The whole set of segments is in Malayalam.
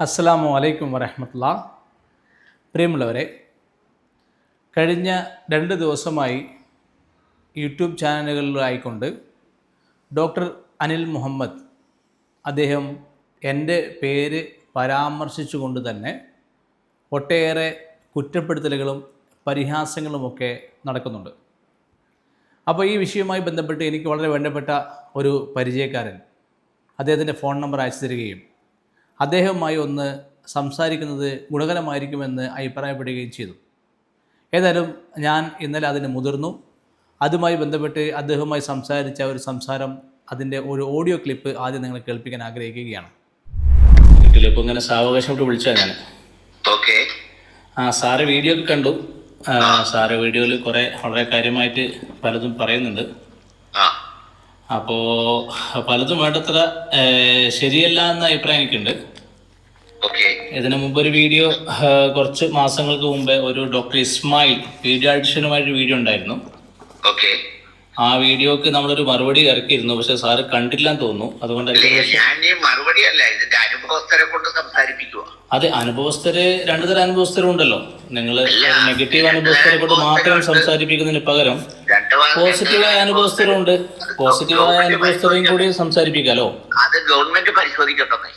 അസ്സാമു അലൈക്കും വരഹമത്തുള്ള പ്രിയമുള്ളവരെ കഴിഞ്ഞ രണ്ട് ദിവസമായി യൂട്യൂബ് ചാനലുകളിലായിക്കൊണ്ട് ഡോക്ടർ അനിൽ മുഹമ്മദ് അദ്ദേഹം എന്റെ പേര് പരാമർശിച്ചുകൊണ്ട് തന്നെ ഒട്ടേറെ കുറ്റപ്പെടുത്തലുകളും പരിഹാസങ്ങളുമൊക്കെ നടക്കുന്നുണ്ട്. അപ്പോൾ ഈ വിഷയവുമായി ബന്ധപ്പെട്ട് എനിക്ക് വളരെ വേണ്ടപ്പെട്ട ഒരു പരിചയക്കാരൻ അദ്ദേഹത്തിന്റെ ഫോൺ നമ്പർ അയച്ചു തരികയും അദ്ദേഹവുമായി ഒന്ന് സംസാരിക്കുന്നത് ഗുണകരമായിരിക്കുമെന്ന് അഭിപ്രായപ്പെടുകയും ചെയ്തു. ഏതായാലും ഞാൻ ഇന്നലെ അതിന് മുതിർന്നു. അതുമായി ബന്ധപ്പെട്ട് അദ്ദേഹവുമായി സംസാരിച്ച ഒരു സംസാരം അതിന്റെ ഒരു ഓഡിയോ ക്ലിപ്പ് ആദ്യം നിങ്ങൾ കേൾപ്പിക്കാൻ ആഗ്രഹിക്കുകയാണ്. ഇപ്പോൾ ഇങ്ങനെ സാവകാശമായിട്ട് വിളിച്ചാൽ ഞാൻ ഓക്കെ. ആ സാറ് വീഡിയോ ഒക്കെ കണ്ടു. ആ, സാറ് വീഡിയോയിൽ കുറേ വളരെ കാര്യമായിട്ട് പലതും പറയുന്നുണ്ട്. ആ. അപ്പോൾ പലതും വേണ്ടത്ര ശരിയല്ല എന്ന അഭിപ്രായം എനിക്കുണ്ട്. ഇതിനു മുമ്പ് ഒരു വീഡിയോ കുറച്ച് മാസങ്ങൾക്ക് മുമ്പേ ഒരു ഡോക്ടർ ഇസ്മായിൽ പീഡിയാട്രിഷ്യനുമായിട്ട് വീഡിയോ ഉണ്ടായിരുന്നു. ഓക്കെ. ആ വീഡിയോക്ക് നമ്മളൊരു മറുപടി ഇറക്കിയിരുന്നു. പക്ഷെ സാറ് കണ്ടില്ലാന്ന് തോന്നുന്നു. അതുകൊണ്ടായിരിക്കും ഈ മറുപടി അല്ല ഇതിന്റെ അനുഭവസ്ഥരെ കൊണ്ട് സംസാരിപ്പിക്കുക. അതെ അനുഭവസ്ഥര് രണ്ടു തരം അനുഭവസ്ഥരുണ്ടല്ലോ നിങ്ങൾ നെഗറ്റീവ് അനുഭവസ്ഥരെ കൊണ്ട് മാത്രം സംസാരിപ്പിക്കുന്നതിന് പകരം പോസിറ്റീവായ അനുഭവസ്ഥരുണ്ട്. പോസിറ്റീവായ അനുഭവസ്ഥരെയും കൂടി സംസാരിപ്പിക്കാലോ അത് ഗവൺമെന്റ് പരിശോധിക്കട്ടെ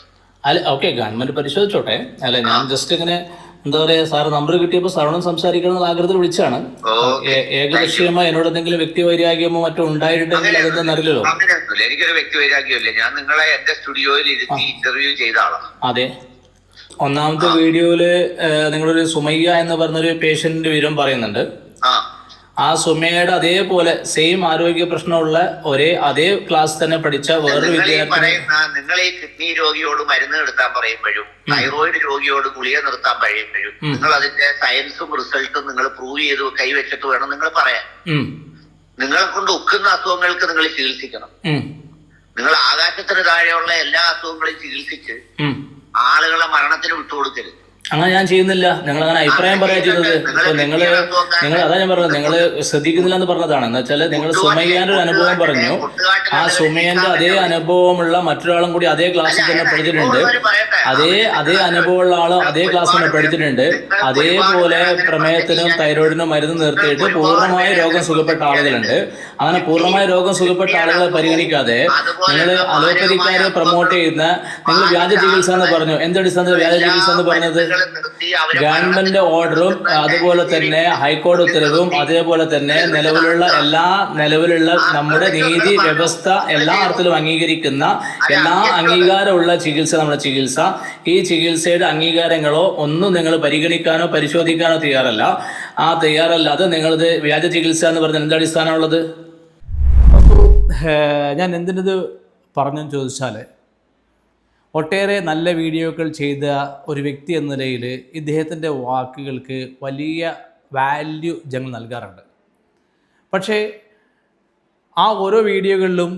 അല്ല ഓക്കെ ഗവൺമെന്റ് പരിശോധിച്ചോട്ടെ. അല്ല ഞാൻ ജസ്റ്റ് ഇങ്ങനെ എന്താ പറയാ സാർ നമ്പർ കിട്ടിയപ്പോൾ സാറോടും സംസാരിക്കണം എന്ന ആഗ്രഹത്തിൽ വിളിച്ചാണ് ഏകപക്ഷീയമായി എന്നോട് എന്തെങ്കിലും വ്യക്തി വൈരാഗ്യമോ മറ്റോ ഉണ്ടായിട്ടുണ്ടെങ്കിൽ അതെന്താ അറിയില്ലല്ലോ എനിക്കൊരു വ്യക്തി വൈരാഗ്യമില്ല ഞാൻ നിങ്ങളെ എന്റെ സ്റ്റുഡിയോയിൽ ഇരുത്തി ഇന്റർവ്യൂ ചെയ്ത ആളാണ്. അതെ. ഒന്നാമത്തെ വീഡിയോയിൽ നിങ്ങളൊരു സുമയ്യ എന്ന് പറഞ്ഞൊരു പേഷ്യന്റിന്റെ വിവരം പറയുന്നുണ്ട്. ആ സുമയുടെ അതേപോലെ സെയിം ആരോഗ്യ പ്രശ്നമുള്ള ഒരേ അതേ ക്ലാസ് തന്നെ പഠിച്ച വേറൊരു വിദ്യാർത്ഥി നിങ്ങൾ ഈ കിഡ്നി രോഗിയോട് മരുന്ന് നിർത്താൻ പറയുമ്പോഴും തൈറോയിഡ് രോഗിയോട് ഗുളിക നിർത്താൻ പറയുമ്പോഴും നിങ്ങൾ അതിന്റെ സയൻസും റിസൾട്ടും നിങ്ങൾ പ്രൂവ് ചെയ്ത് കൈവച്ചിട്ട് വേണം നിങ്ങൾ പറയാൻ. നിങ്ങളെ കൊണ്ട് ഉക്കുന്ന അസുഖങ്ങൾക്ക് നിങ്ങൾ ചികിത്സിക്കണം. നിങ്ങൾ ആകാശത്തിന് താഴെയുള്ള എല്ലാ അസുഖങ്ങളും ചികിത്സിച്ച്. ആളുകളെ മരണത്തിന് വിട്ടുകൊടുക്കരുത്. അങ്ങനെ ഞാൻ ചെയ്യുന്നില്ല. ഞങ്ങൾ അങ്ങനെ അഭിപ്രായം പറയാ ചെയ്യുന്നത് ഇപ്പൊ നിങ്ങൾ നിങ്ങൾ അതാ ഞാൻ പറഞ്ഞത്. നിങ്ങൾ ശ്രദ്ധിക്കുന്നില്ല എന്ന് പറഞ്ഞതാണ്. എന്ന് വെച്ചാൽ നിങ്ങൾ സുമയ്യാന്റെ ഒരു അനുഭവം പറഞ്ഞു. ആ സുമയ്യന്റെ അതേ അനുഭവമുള്ള മറ്റൊരാളും കൂടി അതേ ക്ലാസ്സിൽ തന്നെ പഠിച്ചിട്ടുണ്ട്. അതേ അതേ അനുഭവമുള്ള ആൾ അതേ ക്ലാസ്സിൽ തന്നെ പഠിച്ചിട്ടുണ്ട്. അതേപോലെ പ്രമേയത്തിനും തൈറോയിഡിനും മരുന്ന് നിർത്തിയിട്ട് പൂർണമായ രോഗം സുഖപ്പെട്ട ആളുകളുണ്ട്. അങ്ങനെ പൂർണമായ രോഗം സുഖപ്പെട്ട ആളുകളെ പരിഗണിക്കാതെ നിങ്ങൾ അലോപ്പതിക്കാരെ പ്രൊമോട്ട് ചെയ്യുന്ന നിങ്ങൾ വ്യാജ ചികിത്സ എന്ന് പറഞ്ഞു. എന്തടിസ്ഥാനത്തിൽ വ്യാജ ചികിത്സ എന്ന് പറഞ്ഞത്? ഗവൺമെന്റ് ഓർഡറും അതുപോലെ തന്നെ ഹൈക്കോടതി ഉത്തരവും അതേപോലെ തന്നെ നിലവിലുള്ള എല്ലാ നിലവിലുള്ള നമ്മുടെ നീതി വ്യവസ്ഥ എല്ലാ അർത്ഥത്തിലും അംഗീകരിക്കുന്ന എല്ലാ അംഗീകാരമുള്ള ചികിത്സ നമ്മുടെ ചികിത്സ. ഈ ചികിത്സയുടെ അംഗീകാരങ്ങളോ ഒന്നും നിങ്ങൾ പരിഗണിക്കാനോ പരിശോധിക്കാനോ തയ്യാറല്ല. ആ തയ്യാറല്ലാതെ നിങ്ങളത് വ്യാജ ചികിത്സ എന്ന് പറഞ്ഞാൽ എന്താ അടിസ്ഥാനമുള്ളത്? അപ്പോൾ ഞാൻ എന്തിനത് പറഞ്ഞെന്ന് ചോദിച്ചാൽ ഒട്ടേറെ നല്ല വീഡിയോകൾ ചെയ്ത ഒരു വ്യക്തി എന്ന നിലയിൽ ഇദ്ദേഹത്തിന്റെ വാക്കുകൾക്ക് വലിയ വാല്യൂ ജനങ്ങൾ നൽകാറുണ്ട്. പക്ഷേ ആ ഓരോ വീഡിയോകളിലും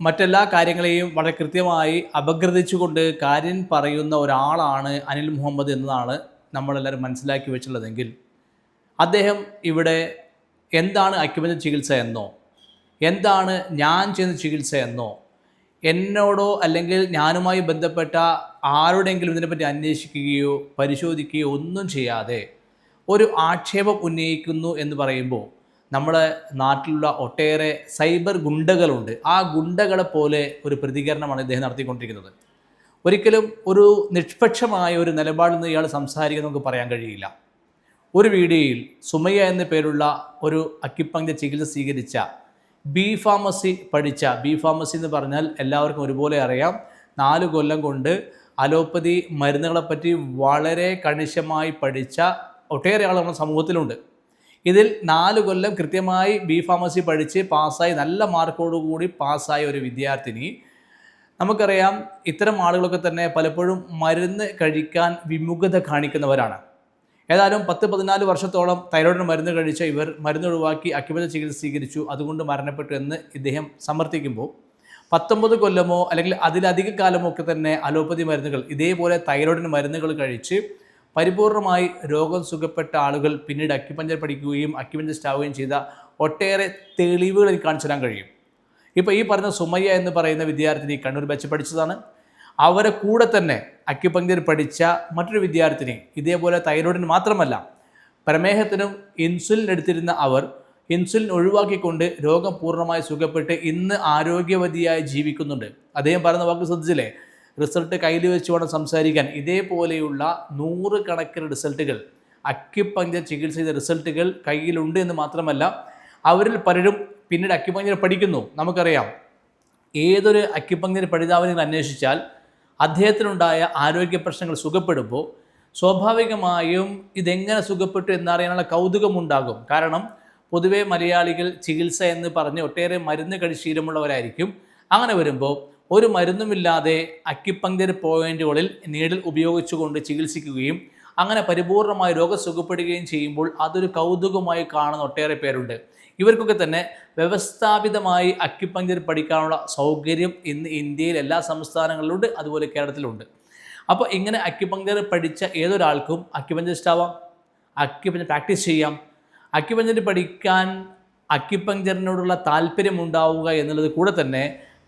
മറ്റെല്ലാ കാര്യങ്ങളെയും വളരെ കൃത്യമായി അപഗ്രഥിച്ചുകൊണ്ട് കാര്യം പറയുന്ന ഒരാളാണ് അനിൽ മുഹമ്മദ് എന്നതാണ് നമ്മളെല്ലാവരും മനസ്സിലാക്കി വെച്ചുള്ളതെങ്കിൽ അദ്ദേഹം ഇവിടെ എന്താണ് അക്യുപഞ്ചർ ചികിത്സ എന്നോ എന്താണ് ഞാൻ ചെയ്യുന്ന ചികിത്സ എന്നോ എന്നോടോ അല്ലെങ്കിൽ ഞാനുമായി ബന്ധപ്പെട്ട ആരോടെങ്കിലും ഇതിനെപ്പറ്റി അന്വേഷിക്കുകയോ പരിശോധിക്കുകയോ ഒന്നും ചെയ്യാതെ ഒരു ആക്ഷേപം ഉന്നയിക്കുന്നു എന്ന് പറയുമ്പോൾ നമ്മുടെ നാട്ടിലുള്ള ഒട്ടേറെ സൈബർ ഗുണ്ടകളുണ്ട്. ആ ഗുണ്ടകളെ പോലെ ഒരു പ്രതികരണമാണ് ഇദ്ദേഹം നടത്തിക്കൊണ്ടിരിക്കുന്നത്. ഒരിക്കലും ഒരു നിഷ്പക്ഷമായ ഒരു നിലപാടിൽ നിന്ന് ഇയാൾ സംസാരിക്കുന്ന നമുക്ക് പറയാൻ കഴിയില്ല. ഒരു വീഡിയോയിൽ സുമയ്യ എന്ന പേരുള്ള ഒരു അക്കിപ്പങ്ക ചികിത്സ സ്വീകരിച്ച ബി ഫാർമസി പഠിച്ച ബി ഫാർമസി എന്ന് പറഞ്ഞാൽ എല്ലാവർക്കും ഒരുപോലെ അറിയാം. നാല് കൊല്ലം കൊണ്ട് അലോപ്പതി മരുന്നുകളെപ്പറ്റി വളരെ കണിശമായി പഠിച്ച ഒട്ടേറെ ആൾ നമ്മുടെ സമൂഹത്തിലുണ്ട്. ഇതിൽ നാല് കൊല്ലം കൃത്യമായി ബി ഫാർമസി പഠിച്ച് പാസ്സായി നല്ല മാർക്കോടുകൂടി പാസ്സായ ഒരു വിദ്യാർത്ഥിനി. നമുക്കറിയാം ഇത്തരം ആളുകളൊക്കെ തന്നെ പലപ്പോഴും മരുന്ന് കഴിക്കാൻ വിമുഖത കാണിക്കുന്നവരാണ്. ഏതായാലും പത്ത് പതിനാല് വർഷത്തോളം തൈറോയിഡിന് മരുന്ന് കഴിച്ച ഇവർ മരുന്ന് ഒഴിവാക്കി അക്യുപത ചികിത്സ സ്വീകരിച്ചു. അതുകൊണ്ട് മരണപ്പെട്ടു എന്ന് ഇദ്ദേഹം സമർത്ഥിക്കുമ്പോൾ പത്തൊമ്പത് കൊല്ലമോ അല്ലെങ്കിൽ അതിലധിക കാലമോ ഒക്കെ തന്നെ അലോപ്പതി മരുന്നുകൾ ഇതേപോലെ തൈറോയിഡിന് മരുന്നുകൾ കഴിച്ച് പരിപൂർണമായി രോഗം സുഖപ്പെട്ട ആളുകൾ പിന്നീട് അക്യുപഞ്ചർ പഠിക്കുകയും അക്യുപഞ്ചറിസ്റ്റ് ആവുകയും ചെയ്ത ഒട്ടേറെ തെളിവുകൾ എനിക്ക് കാണിച്ചു തരാൻ കഴിയും. ഇപ്പോൾ ഈ പറഞ്ഞ സുമയ്യ എന്ന് പറയുന്ന വിദ്യാർത്ഥിനി കണ്ണൂർ വെച്ച് പഠിച്ചതാണ്. അവരെ കൂടെ തന്നെ അക്യുപങ്ക്ചർ പഠിച്ച മറ്റൊരു വിദ്യാർത്ഥിനി ഇതേപോലെ തൈറോയിഡിന് മാത്രമല്ല പ്രമേഹത്തിനും ഇൻസുലിൻ എടുത്തിരുന്ന അവർ ഇൻസുലിൻ ഒഴിവാക്കിക്കൊണ്ട് രോഗം പൂർണമായി സുഖപ്പെട്ട് ഇന്ന് ആരോഗ്യവതിയായി ജീവിക്കുന്നുണ്ട്. അദ്ദേഹം പറയുന്ന വാക്ക് ശ്രദ്ധിച്ചില്ലേ? റിസൾട്ട് കയ്യിൽ വെച്ച് വേണം സംസാരിക്കാൻ. ഇതേപോലെയുള്ള നൂറ് കണക്കിന് റിസൾട്ടുകൾ അക്യുപങ്ക്ചർ ചികിത്സ ചെയ്ത റിസൾട്ടുകൾ കയ്യിലുണ്ട് എന്ന് മാത്രമല്ല അവരിൽ പലരും പിന്നീട് അക്യുപങ്ക്ചർ പഠിക്കുന്നു. നമുക്കറിയാം ഏതൊരു അക്യുപങ്ക്ചർ പഠിതാവിനെ അന്വേഷിച്ചാൽ അദ്ദേഹത്തിനുണ്ടായ ആരോഗ്യ പ്രശ്നങ്ങൾ സുഖപ്പെടുമ്പോൾ സ്വാഭാവികമായും ഇതെങ്ങനെ സുഖപ്പെട്ടു എന്നറിയാനുള്ള കൗതുകമുണ്ടാകും. കാരണം പൊതുവേ മലയാളികൾ ചികിത്സ എന്ന് പറഞ്ഞ് ഒട്ടേറെ മരുന്ന് കഴിശീലമുള്ളവരായിരിക്കും അങ്ങനെ വരുമ്പോൾ ഒരു മരുന്നുമില്ലാതെ അക്യുപങ്ക്ചർ പോയിന്റുകളിൽ നീഡിൽ ഉപയോഗിച്ചുകൊണ്ട് ചികിത്സിക്കുകയും അങ്ങനെ പരിപൂർണമായി രോഗം സുഖപ്പെടുകയും ചെയ്യുമ്പോൾ അതൊരു കൗതുകമായി കാണുന്ന ഒട്ടേറെ പേരുണ്ട്. ഇവർക്കൊക്കെ തന്നെ വ്യവസ്ഥാപിതമായി അക്യുപഞ്ചർ പഠിക്കാനുള്ള സൗകര്യം ഇന്ന് ഇന്ത്യയിൽ എല്ലാ സംസ്ഥാനങ്ങളിലുണ്ട് അതുപോലെ കേരളത്തിലുണ്ട്. അപ്പോൾ ഇങ്ങനെ അക്യുപഞ്ചർ പഠിച്ച ഏതൊരാൾക്കും അക്യുപഞ്ചറിസ്റ്റ് ആവാം അക്യുപഞ്ചർ പ്രാക്ടീസ് ചെയ്യാം. അക്യുപഞ്ചർ പഠിക്കാൻ അക്യുപഞ്ചറിനോടുള്ള താല്പര്യം ഉണ്ടാവുക എന്നുള്ളത് കൂടെ തന്നെ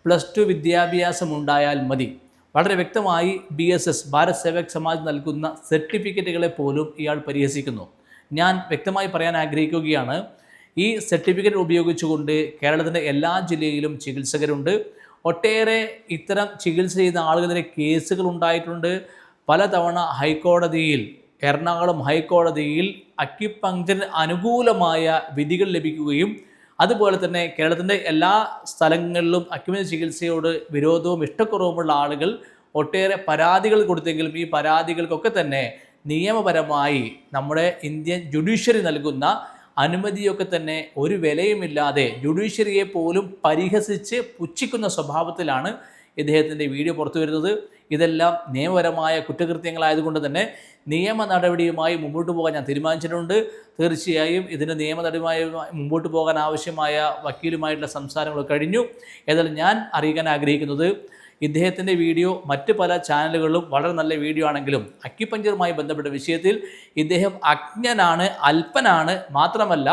പ്ലസ് ടു വിദ്യാഭ്യാസം ഉണ്ടായാൽ മതി. വളരെ വ്യക്തമായി B S S Bharat Sevak Samaj നൽകുന്ന സർട്ടിഫിക്കറ്റുകളെ പോലും ഇയാൾ പരിഹസിക്കുന്നു. ഞാൻ വ്യക്തമായി പറയാൻ ആഗ്രഹിക്കുകയാണ് ഈ സർട്ടിഫിക്കറ്റ് ഉപയോഗിച്ചുകൊണ്ട് കേരളത്തിന്റെ എല്ലാ ജില്ലയിലും ചികിത്സകരുണ്ട്. ഒട്ടേറെ ഇത്തരം ചികിത്സ ചെയ്ത ആളുകളെ കേസുകൾ ഉണ്ടായിട്ടുണ്ട്. പലതവണ ഹൈക്കോടതിയിൽ എറണാകുളം ഹൈക്കോടതിയിൽ അക്യുപങ്ക്ചറിന് അനുകൂലമായ വിധികൾ ലഭിക്കുകയും അതുപോലെ തന്നെ കേരളത്തിന്റെ എല്ലാ സ്ഥലങ്ങളിലും അക്യുപങ്ക്ചർ ചികിത്സയോട് വിരോധവും ഇഷ്ടക്കുറവുമുള്ള ആളുകൾ ഒട്ടേറെ പരാതികൾ കൊടുത്തെങ്കിലും ഈ പരാതികൾക്കൊക്കെ തന്നെ നിയമപരമായി നമ്മുടെ ഇന്ത്യൻ ജുഡീഷ്യറി നൽകുന്ന അനുമതിയൊക്കെ തന്നെ ഒരു വിലയുമില്ലാതെ ജുഡീഷ്യറിയെ പോലും പരിഹസിച്ച് പുച്ഛിക്കുന്ന സ്വഭാവത്തിലാണ് ഇദ്ദേഹത്തിന്റെ വീഡിയോ പുറത്തു വരുന്നത്. ഇതെല്ലാം നിയമപരമായ കുറ്റകൃത്യങ്ങളായതുകൊണ്ട് തന്നെ നിയമ നടപടിയുമായി മുമ്പോട്ട് പോകാൻ ഞാൻ തീരുമാനിച്ചിട്ടുണ്ട്. തീർച്ചയായും ഇതിന് നിയമ നടപടിയുമായി മുമ്പോട്ട് പോകാൻ ആവശ്യമായ വക്കീലുമായിട്ടുള്ള സംസാരങ്ങൾ കഴിഞ്ഞു. ഏതായാലും ഞാൻ അറിയിക്കാൻ ആഗ്രഹിക്കുന്നത് ഇദ്ദേഹത്തിന്റെ വീഡിയോ മറ്റ് പല ചാനലുകളിലും വളരെ നല്ല വീഡിയോ ആണെങ്കിലും അക്യുപഞ്ചറുമായി ബന്ധപ്പെട്ട വിഷയത്തിൽ ഇദ്ദേഹം അജ്ഞനാണ് അല്പനാണ് മാത്രമല്ല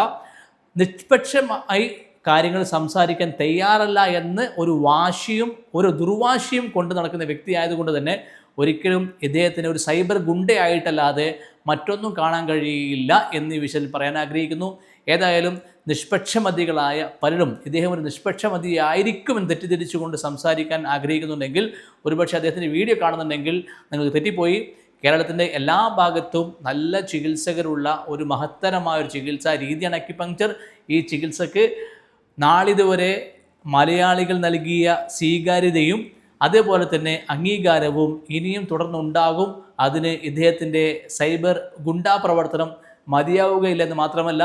നിഷ്പക്ഷമായി കാര്യങ്ങൾ സംസാരിക്കാൻ തയ്യാറല്ല എന്ന് ഒരു വാശിയും ഒരു ദുർവാശിയും കൊണ്ട് നടക്കുന്ന വ്യക്തിയായതുകൊണ്ട് തന്നെ ഒരിക്കലും ഇദ്ദേഹത്തിന് ഒരു സൈബർ ഗുണ്ടയായിട്ടല്ലാതെ മറ്റൊന്നും കാണാൻ കഴിയില്ല എന്ന് ഈ വിഷയത്തിൽ പറയാൻ ആഗ്രഹിക്കുന്നു. ഏതായാലും നിഷ്പക്ഷമതികളായ പലരും ഇദ്ദേഹം ഒരു നിഷ്പക്ഷമതിയായിരിക്കുമെന്ന് തെറ്റിദ്ധരിച്ചുകൊണ്ട് സംസാരിക്കാൻ ആഗ്രഹിക്കുന്നുണ്ടെങ്കിൽ ഒരുപക്ഷെ അദ്ദേഹത്തിന്റെ വീഡിയോ കാണുന്നുണ്ടെങ്കിൽ നിങ്ങൾക്ക് തെറ്റിപ്പോയി. കേരളത്തിന്റെ എല്ലാ ഭാഗത്തും നല്ല ചികിത്സകരുള്ള ഒരു മഹത്തരമായ ഒരു ചികിത്സാ രീതിയാണ് അക്യുപങ്ക്ചർ ഈ ചികിത്സക്ക് നാളിതുവരെ മലയാളികൾ നൽകിയ സ്വീകാര്യതയും അതേപോലെ തന്നെ അംഗീകാരവും ഇനിയും തുടർന്നുണ്ടാകും. അതിന് ഇദ്ദേഹത്തിന്റെ സൈബർ ഗുണ്ടാ പ്രവർത്തനം മതിയാവുകയില്ലെന്ന് മാത്രമല്ല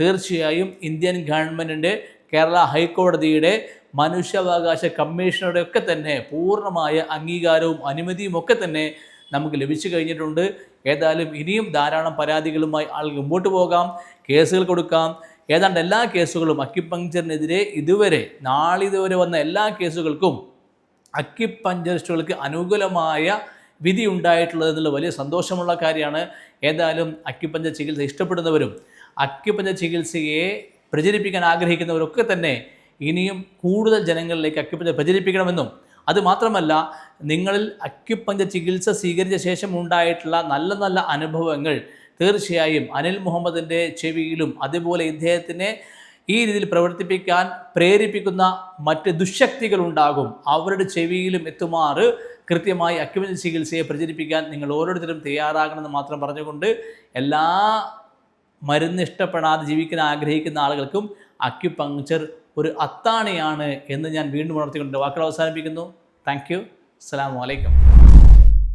തീർച്ചയായും ഇന്ത്യൻ ഗവൺമെന്റിന്റെ കേരള ഹൈക്കോടതിയുടെ മനുഷ്യാവകാശ കമ്മീഷണറുടെ ഒക്കെ തന്നെ പൂർണമായ അംഗീകാരവും അനുമതിയും ഒക്കെ തന്നെ നമുക്ക് ലഭിച്ചു കഴിഞ്ഞിട്ടുണ്ട്. ഏതായാലും ഇനിയും ധാരാളം പരാതികളുമായി ആളുകൾ മുമ്പോട്ട് പോകാം കേസുകൾ കൊടുക്കാം. ഏതാണ്ട് എല്ലാ കേസുകളും അക്യുപങ്ക്ചറിനെതിരെ ഇതുവരെ നാളിതുവരെ വന്ന എല്ലാ കേസുകൾക്കും അക്യുപഞ്ചറിസ്റ്റുകൾക്ക് അനുകൂലമായ വിധി ഉണ്ടായിട്ടുള്ളത് എന്നുള്ള വലിയ സന്തോഷമുള്ള കാര്യമാണ്. ഏതായാലും അക്യുപഞ്ചർ ചികിത്സ ഇഷ്ടപ്പെടുന്നവരും അക്യുപഞ്ചർ ചികിത്സയെ പ്രചരിപ്പിക്കാൻ ആഗ്രഹിക്കുന്നവരൊക്കെ തന്നെ ഇനിയും കൂടുതൽ ജനങ്ങളിലേക്ക് അക്യുപഞ്ചർ പ്രചരിപ്പിക്കണമെന്നും അതുമാത്രമല്ല നിങ്ങളിൽ അക്യുപഞ്ചർ ചികിത്സ സ്വീകരിച്ച ശേഷം ഉണ്ടായിട്ടുള്ള നല്ല നല്ല അനുഭവങ്ങൾ തീർച്ചയായും അനിൽ മുഹമ്മദിന്റെ ചെവിയിലും അതുപോലെ ഇദ്ദേഹത്തിനെ ഈ രീതിയിൽ പ്രവർത്തിപ്പിക്കാൻ പ്രേരിപ്പിക്കുന്ന മറ്റ് ദുശക്തികൾ ഉണ്ടാകും. അവരുടെ ചെവിയിലും എത്തുമാറ് കൃത്യമായി അക്യുപഞ്ചർ ചികിത്സയെ പ്രചരിപ്പിക്കാൻ നിങ്ങൾ ഓരോരുത്തരും തയ്യാറാകണമെന്ന് മാത്രം പറഞ്ഞുകൊണ്ട് എല്ലാ മരുന്ന് ഇഷ്ടപ്പെടാതെ ജീവിക്കാൻ ആഗ്രഹിക്കുന്ന ആളുകൾക്കും അക്യുപങ്ക്ചർ ഒരു അത്താണിയാണ് എന്ന് ഞാൻ വീണ്ടും ഉണർത്തിക്കൊണ്ട് വാക്കുകൾ അവസാനിപ്പിക്കുന്നു. താങ്ക് യു അസ്സാം വലൈക്കും